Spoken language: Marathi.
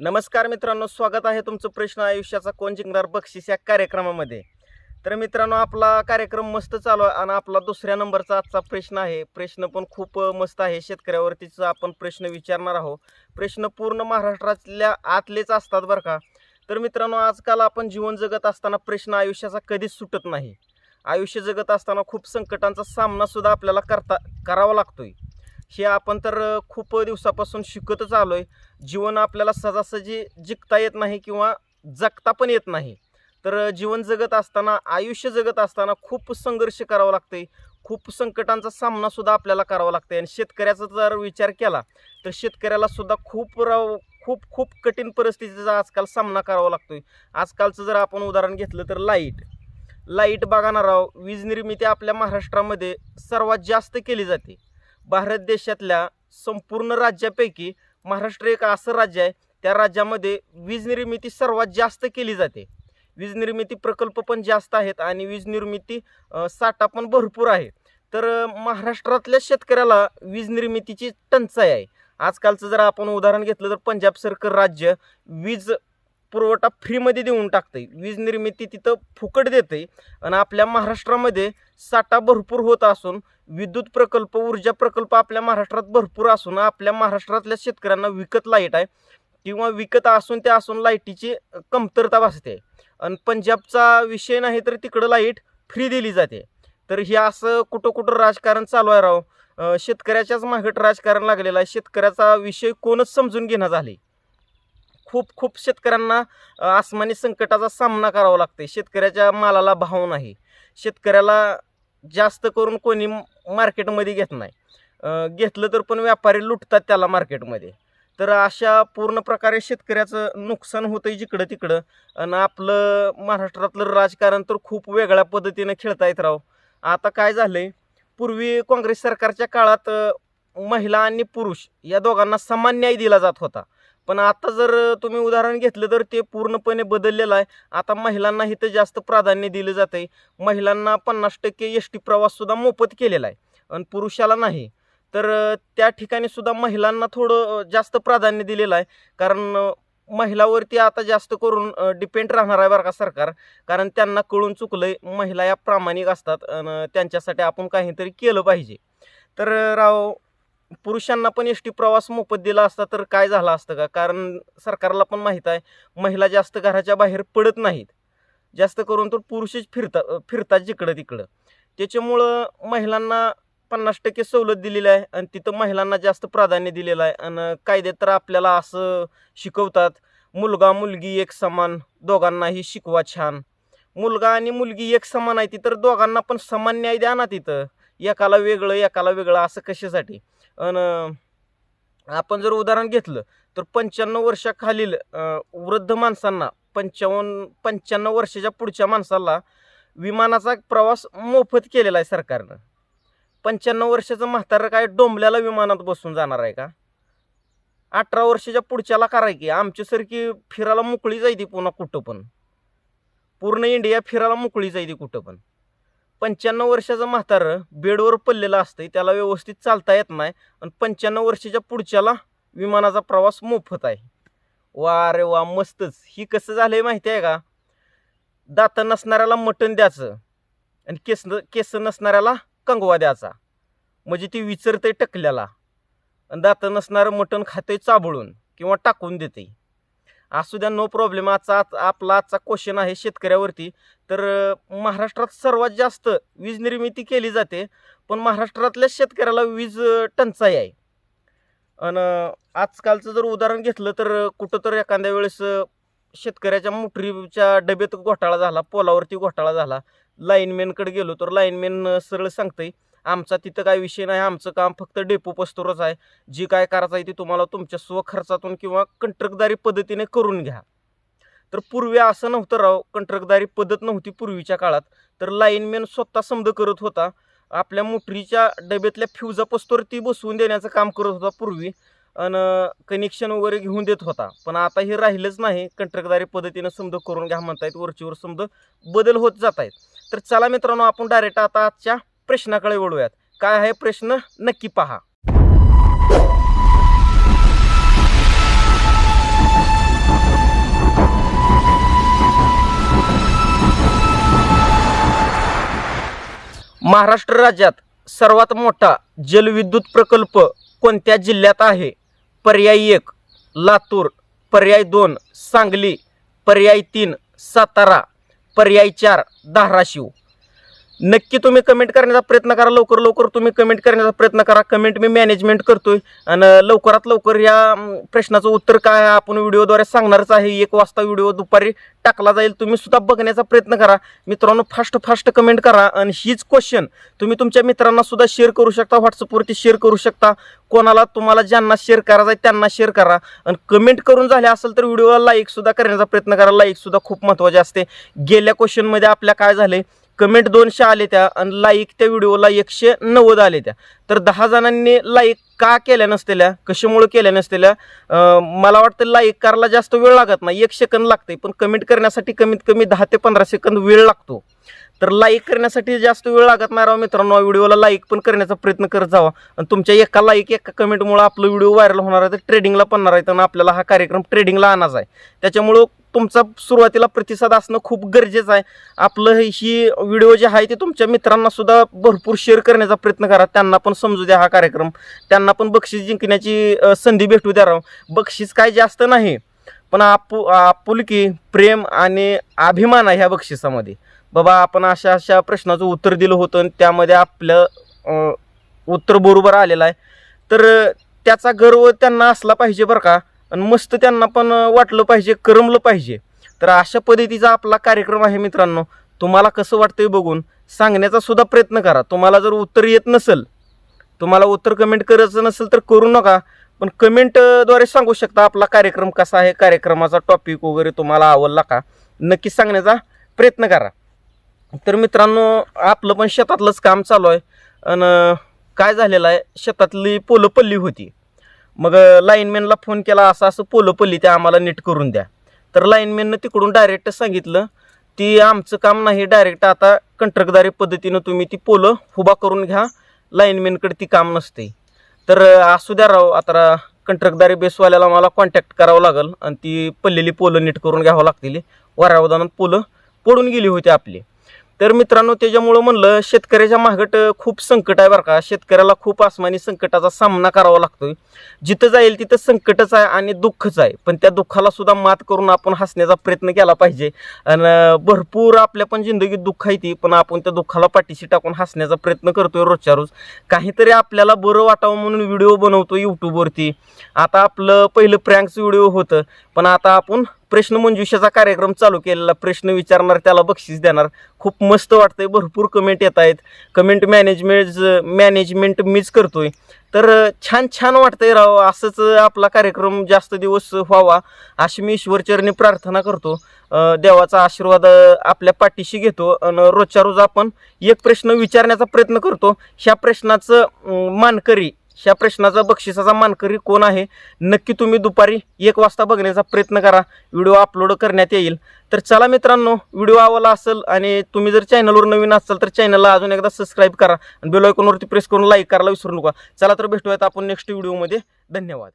नमस्कार मित्रांनो स्वागत आहे तुमचं प्रश्न आयुष्याचा कोण जिंकणार बक्षीस या कार्यक्रमामध्ये. तर मित्रांनो आपला कार्यक्रम मस्त चालू आहे आणि आपला दुसऱ्या नंबरचा आजचा प्रश्न आहे. प्रश्न पण खूप मस्त आहे. शेतकऱ्यावरतीच आपण प्रश्न विचारणार आहोत. प्रश्न पूर्ण महाराष्ट्रातल्या आतलेच असतात बरं का. तर मित्रांनो आजकाल आपण जीवन जगत असताना प्रश्न आयुष्याचा कधीच सुटत नाही. आयुष्य जगत असताना खूप संकटांचा सामनासुद्धा आपल्याला करता करावा लागतोय. हे आपण तर खूप दिवसापासून शिकतच आलो आहे जीवन आपल्याला सहजासहजी जिंकता येत नाही किंवा जगता पण येत नाही. तर जीवन जगत असताना आयुष्य जगत असताना खूप संघर्ष करावा लागतंय. खूप संकटांचा सामना सुद्धा आपल्याला करावा लागतंय. आणि शेतकऱ्याचा जर विचार केला तर शेतकऱ्याला सुद्धा खूप राव खूप खूप कठीण परिस्थितीचा आजकाल सामना करावा लागतोय. आजकालचं जर आपण उदाहरण घेतलं तर लाइट. लाइट बघा ना राव वीज निर्मिती आपल्या महाराष्ट्रामध्ये सर्वात जास्त केली जाते. भारत देशातल्या संपूर्ण राज्यापैकी महाराष्ट्र एक असं राज्य आहे त्या राज्यामध्ये वीज निर्मिती सर्वात जास्त केली जाते. वीज निर्मिती प्रकल्प पण जास्त आहेत आणि वीज निर्मिती साठा पण भरपूर आहे. तर महाराष्ट्रातल्या शेतकऱ्याला वीज निर्मितीची टंचाई आहे. आजकालचं जर आपण उदाहरण घेतलं तर पंजाब सरकार राज्य वीज पुरवठा फ्रीमध्ये देऊन टाकते वीज निर्मिती तिथं फुकट देते आणि आपल्या महाराष्ट्रामध्ये साठा भरपूर होत असून विद्युत प्रकल्प ऊर्जा प्रकल्प आपल्या महाराष्ट्रात भरपूर असून आपल्या महाराष्ट्रातल्या शेतकऱ्यांना विकत लाइट आहे किंवा विकत असून त्या असून लाईटीची कमतरता भासते. आणि पंजाबचा विषय नाही तर तिकडं लाइट फ्री दिली जाते. तर हे असं कुठं कुठं राजकारण चालू आहे राव? शेतकऱ्याच्याच मागट राजकारण लागलेलं आहे. शेतकऱ्याचा विषय कोणच समजून घेणं झाले खूप खूप शेतकऱ्यांना आसमानी संकटाचा सामना करावा लागते शेतकऱ्याच्या मालाला भाव नाही. शेतकऱ्याला जास्त करून कोणी मार्केटमध्ये घेत नाही. घेतलं तर पण व्यापारी लुटतात त्याला मार्केटमध्ये. तर अशा पूर्ण प्रकारे शेतकऱ्याचं नुकसान होतं आहे जिकडं तिकडं. आणि आपलं महाराष्ट्रातलं राजकारण तर खूप वेगळ्या पद्धतीनं खेळता येत राव. आता काय झालं आहे पूर्वी काँग्रेस सरकारच्या काळात महिला आणि पुरुष या दोघांना समान न्याय दिला जात होता. पण आता जर तुम्ही उदाहरण घेतलं तर ते पूर्णपणे बदललेलं आहे. आता महिलांना इथं जास्त प्राधान्य दिलं जातं आहे महिलांना पन्नास टक्के एस टी प्रवाससुद्धा मोफत केलेला आहे. आणि पुरुषाला नाही. तर त्या ठिकाणी सुद्धा महिलांना थोडं जास्त प्राधान्य दिलेलं आहे. कारण महिलावरती आता जास्त करून डिपेंड राहणार आहे बरं का सरकार. कारण त्यांना कळून चुकलंय महिला या प्रामाणिक असतात. आणि त्यांच्यासाठी आपण काहीतरी केलं पाहिजे. तर राव पुरुषांना पण एस टी प्रवास मोफत दिला असता तर काय झालं असतं का? कारण सरकारला पण माहीत आहे महिला जास्त घराच्या बाहेर पडत नाहीत. जास्त करून तर पुरुषच फिरतात फिरतात जिकडं तिकडं. त्याच्यामुळं महिलांना पन्नास टक्के सवलत दिलेली आहे आणि तिथं महिलांना जास्त प्राधान्य दिलेलं आहे. आणि कायद्यात तर आपल्याला असं शिकवतात मुलगा मुलगी एक समान दोघांनाही शिकवा छान. मुलगा आणि मुलगी एक समान आहे ती तर दोघांना पण समान न्याय द्या ना तिथं. एकाला वेगळं एकाला वेगळं असं कशासाठी? आणि आपण जर उदाहरण घेतलं तर पंच्याण्णव वर्षाखालील वृद्ध माणसांना पंचावन्न पंच्याण्णव वर्षाच्या पुढच्या माणसाला विमानाचा प्रवास मोफत केलेला आहे सरकारनं. पंच्याण्णव वर्षाचं म्हातारं काय डोंबल्याला विमानात बसून जाणार आहे का? अठरा वर्षाच्या पुढच्याला कराय की आमच्यासारखी फिरायला मोकळी जायती पुन्हा कुठं पण. पूर्ण इंडिया फिरायला मोकळी जायती कुठं पण. पंच्याण्णव वर्षाचं म्हातारं बेडवर पडलेलं असतंय त्याला व्यवस्थित चालता येत नाही आणि पंच्याण्णव वर्षाच्या पुढच्याला विमानाचा प्रवास मोफत आहे. वा रे वा मस्तच. ही कसं झालं आहे माहिती आहे का? दात नसणाऱ्याला मटण द्यायचं आणि केस केस नसणाऱ्याला कंगवा द्यायचा. म्हणजे ती विचरते टकल्याला. आणि दात नसणारं मटण खाते चाबळून किंवा टाकून देते असू द्या नो प्रॉब्लेम आजचा आज- आपला आजचा क्वेश्चन आहे शेतकऱ्यावरती. तर महाराष्ट्रात सर्वात जास्त वीज निर्मिती केली जाते पण महाराष्ट्रातल्या शेतकऱ्याला वीज टंचाई आहे. आणि आजकालचं जर उदाहरण घेतलं तर कुठं तर एखाद्या वेळेस शेतकऱ्याच्या मोटरीच्या डब्यात घोटाळा झाला पोलावरती घोटाळा झाला. लाईनमॅनकडे गेलो तर लाईनमॅन सरळ सांगतंय आमचा तिथं काय विषय नाही आमचं काम फक्त डेपो पस्तोरच आहे. जी काय करायचं आहे ती तुम्हाला तुमच्या स्वखर्चातून किंवा कंत्रकदारी पद्धतीने करून घ्या. तर पूर्वी असं नव्हतं राव कंत्रकदारी पद्धत नव्हती पूर्वीच्या काळात. तर लाईनमॅन स्वतः समज करत होता. आपल्या मोटरीच्या डब्यातल्या फ्युजा पस्तोर ती बसवून देण्याचं काम करत होता पूर्वी. आणि कनेक्शन वगैरे घेऊन देत होता. पण आता हे राहिलंच नाही. कंत्रकदारी पद्धतीनं समज करून घ्या म्हणतायत वरचीवर समज बदल होत जात आहेत तर चला मित्रांनो आपण डायरेक्ट आता आजच्या प्रश्नाकडे वळूयात. काय आहे प्रश्न? नक्की पहा. महाराष्ट्र राज्यात सर्वात मोठा जलविद्युत प्रकल्प कोणत्या जिल्ह्यात आहे? पर्याय एक लातूर. पर्याय दोन सांगली. पर्याय तीन सातारा. पर्याय चार धाराशिव. नक्की तुम्ही कमेंट करण्याचा प्रयत्न करा. लवकर लवकर तुम्ही कमेंट करण्याचा प्रयत्न करा. कमेंट मी मॅनेजमेंट करतोय. आणि लवकरात लवकर या प्रश्नाचं उत्तर काय आहे आपण व्हिडिओद्वारे सांगणारच आहे. एक वाजता व्हिडिओ दुपारी टाकला जाईल. तुम्ही सुद्धा बघण्याचा प्रयत्न करा. मित्रांनो फास्ट फास्ट कमेंट करा. आणि हीच क्वेश्चन तुम्ही तुमच्या मित्रांना सुद्धा शेअर करू शकता. व्हॉट्सअपवरती शेअर करू शकता. कोणाला तुम्हाला ज्यांना शेअर करायचं आहे त्यांना शेअर करा. आणि कमेंट करून झाले असेल तर व्हिडिओला लाईकसुद्धा करण्याचा प्रयत्न करा. लाईकसुद्धा खूप महत्त्वाचे असते. गेल्या क्वेश्चनमध्ये आपल्या काय झाले? कमेंट दोनशे आले त्या आणि लाईक त्या व्हिडिओला एकशे नव्वद आले त्या. तर दहा जणांनी लाईक का केल्या नसतेल्या कशामुळे केल्या नसतेल्या मला वाटतं लाईक करायला जास्त वेळ लागत नाही. एक सेकंद लागते पण कमेंट करण्यासाठी कमीत कमी दहा ते पंधरा सेकंद वेळ लागतो. तर लाईक करण्यासाठी जास्त वेळ लागत नाही राव मित्रांनो. व्हिडिओला लाईक पण करण्याचा प्रयत्न करत जावा. आणि तुमच्या एका लाईक एका कमेंटमुळे आपलं व्हिडिओ व्हायरल होणार आहे तर ट्रेडिंगला पडणार आहे आणि आपल्याला हा कार्यक्रम ट्रेडिंगला आणायचा आहे. त्याच्यामुळं तुमचा सुरुवातीला प्रतिसाद असणं खूप गरजेचं आहे. आपलं ही व्हिडिओ जे आहे ते तुमच्या मित्रांना सुद्धा भरपूर शेअर करण्याचा प्रयत्न करा. त्यांना पण समजू द्या हा कार्यक्रम. त्यांना पण बक्षीस जिंकण्याची संधी भेटू द्या राव. बक्षीस काय जास्त नाही पण आपु आपुलकी प्रेम आणि अभिमान आहे ह्या बक्षिसामध्ये. बाबा आपण अशा अशा प्रश्नाचं उत्तर दिलं होतं आणि त्यामध्ये आपलं उत्तर बरोबर आलेलं आहे. तर त्याचा गर्व त्यांना असला पाहिजे बरं का. आणि मस्त त्यांना पण वाटलं पाहिजे करमलं पाहिजे. तर अशा पद्धतीचा आपला कार्यक्रम आहे मित्रांनो. तुम्हाला कसं वाटतंय बघून सांगण्याचा सुद्धा प्रयत्न करा. तुम्हाला जर उत्तर येत नसेल तुम्हाला उत्तर कमेंट करायचं नसेल तर करू नका. पण कमेंटद्वारे सांगू शकता आपला कार्यक्रम कसा आहे कार्यक्रमाचा टॉपिक वगैरे तुम्हाला आवडला का? नक्की सांगण्याचा प्रयत्न करा. तर मित्रांनो आपलं पण शेतातलंच काम चालू आहे. आणि काय झालेलं आहे? शेतातली पोलं पल्ली होती. मग लाईनमॅनला फोन केला असं असं पोलं पल्ली त्या आम्हाला नीट करून द्या. तर लाईनमॅननं तिकडून डायरेक्ट सांगितलं ती आमचं काम नाही डायरेक्ट आता कंट्रकदारी पद्धतीनं तुम्ही ती पोलं उभा करून घ्या लाईनमॅनकडे ती काम नसते तर असू द्या राव आता कंट्रकदारी बेसवाल्याला मला कॉन्टॅक्ट करावं लागेल आणि ती पडलेली पोलं नीट करून घ्यावं लागतील. वाऱ्यावदानात पोलं पडून गेली होती आपली. तर मित्रांनो त्याच्यामुळं म्हणलं शेतकऱ्याच्या मागट खूप संकट आहे बरं का. शेतकऱ्याला खूप आसमानी संकटाचा सामना करावा लागतोय. जिथं जाईल तिथं संकटच आहे आणि दुःखच आहे. पण त्या दुःखाला सुद्धा मात करून आपण हसण्याचा प्रयत्न केला पाहिजे. आणि भरपूर आपल्या पण जिंदगीत दुःख आहे ती पण आपण त्या दुःखाला पाठीशी टाकून हसण्याचा प्रयत्न करतोय रोजच्या रोज. काहीतरी आपल्याला बरं वाटावं म्हणून व्हिडिओ बनवतो यूट्यूबवरती आता आपलं पहिलं प्रँक्स व्हिडिओ होतं. पण आता आपण प्रश्न मंजुषाचा कार्यक्रम चालू केलेला प्रश्न विचारणार त्याला बक्षीस देणार. खूप मस्त वाटतंय भरपूर कमेंट येत आहेत. कमेंट मॅनेजमेंट मॅनेजमेंट मीच करतोय. तर छान छान वाटतंय राव असंच आपला कार्यक्रम जास्त दिवस व्हावा अशी मी ईश्वरचरणी प्रार्थना करतो. देवाचा आशीर्वाद आपल्या पाठीशी घेतो आणि रोजच्या रोज आपण एक प्रश्न विचारण्याचा प्रयत्न करतो. ह्या प्रश्नाचं मानकरी ह्या प्रश्नाचा बक्षिसाचा मानकरी कोण आहे? नक्की तुम्ही दुपारी एक वाजता बघण्याचा प्रयत्न करा. व्हिडिओ अपलोड करण्यात येईल. तर चला मित्रांनो व्हिडिओ आवडला असेल आणि तुम्ही जर चॅनलवर नवीन असाल तर चॅनलला अजून एकदा सबस्क्राईब करा. आणि बेल आयकॉनवरती प्रेस करून लाईक करायला विसरू नका. चला तर भेटूयात आपण नेक्स्ट व्हिडिओमध्ये धन्यवाद.